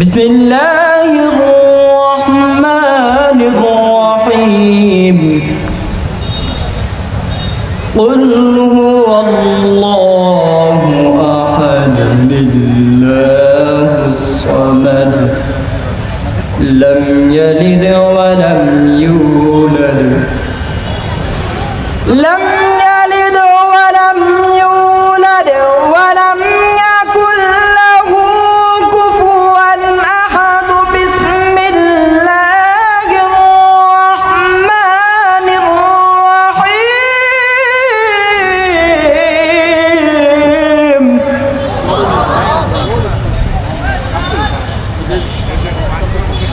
بسم الله الرحمن الرحيم. قل هو الله أحد. الله الصمد. لم يلد ولم يولد. لم